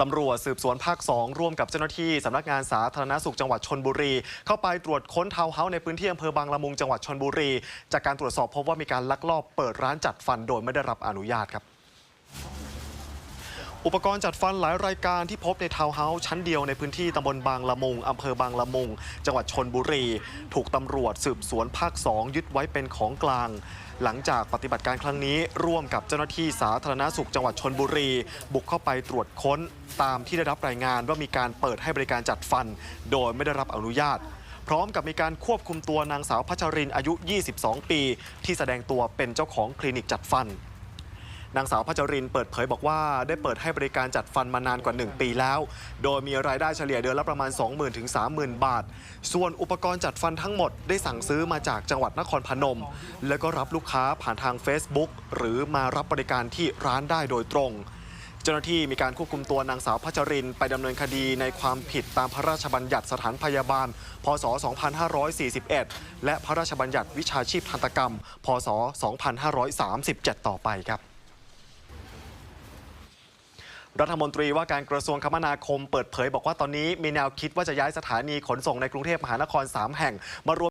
ตำรวจสืบสวนภาค 2 ร่วมกับเจ้าหน้าที่สำนักงานสาธารณสุขจังหวัดชนบุรี เข้าไปตรวจค้นทาวน์เฮาส์ในพื้นที่อำเภอบางละมุงจังหวัดชนบุรี จากการตรวจสอบพบว่ามีการลักลอบเปิดร้านจัดฟันโดยไม่ได้รับอนุญาตครับ อุปกรณ์จัดฟันหลายรายการที่พบในทาวน์เฮาส์ชั้นเดียวในพื้นที่ตำบลบางละมุงอำเภอบางละมุง จังหวัดชนบุรี ถูกตำรวจสืบสวนภาค 2 ยึดไว้เป็นของกลาง หลังจากปฏิบัติการครั้งนี้ ร่วมกับเจ้าหน้าที่สาธารณสุขจังหวัดชนบุรี บุกเข้าไปตรวจค้น ตามที่ได้รับรายงานว่ามีการเปิดให้บริการจัดฟัน โดยไม่ได้รับอนุญาตพร้อมกับมีการควบคุมตัวนางสาวพัชรินอายุ 22 ปี ที่แสดงตัวเป็นเจ้าของคลินิกจัดฟัน นางสาวพัชรินเปิดเผยบอกว่าได้เปิดให้บริการจัดฟันมานานกว่า 1 ปีแล้ว โดยมีรายได้เฉลี่ยเดือนละประมาณ 20,000ถึง30,000 บาท ส่วนอุปกรณ์จัดฟันทั้งหมดได้สั่งซื้อมาจากจังหวัดนครพนม แล้วก็รับลูกค้าผ่านทาง Facebook หรือมารับบริการที่ร้านได้โดยตรงเจ้าหน้าที่มีการควบคุมตัวนางสาวพัชริน ไปดำเนินคดีในความผิดตามพระราชบัญญัติสถานพยาบาล พศ 2541 และพระราชบัญญัติวิชาชีพทันตกรรม พศ 2537 ต่อไปครับ รัฐมนตรีว่าการกระทรวงคมนาคมเปิดเผยบอกว่าตอนนี้มีแนวคิดว่าจะย้ายสถานีขนส่งในกรุงเทพมหานคร 3 แห่งมารวม